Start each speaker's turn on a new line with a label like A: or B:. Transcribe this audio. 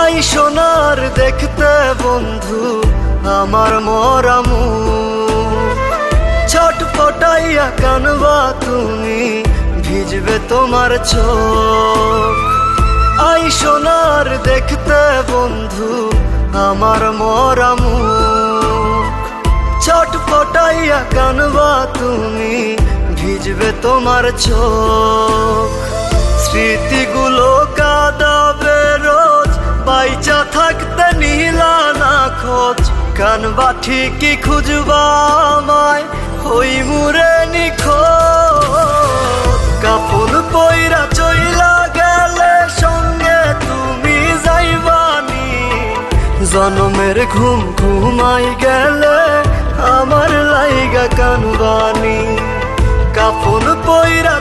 A: I সোনার দেখতে বন্ধু, আমার মরামু ছটপটাইয়া কানবা তুমি, ভিজবে তোমার চোখ। আই সোনার দেখতে বন্ধু, আমার মরামু ছটপটাইয়া কানবা তুমি, ভিজবে তোমার চোখ। স্মৃতিগুলো থাকতে নিলা না খোঁজ। ঠিকই খুঁজবা আমায়? হই মুরে নিখো পইরা চইলা গেলে সঙ্গে তুমি যাইবানি জনমের ঘুম ঘুমাই গেলে আমার লাইগা কানবানি কাপড় পইরা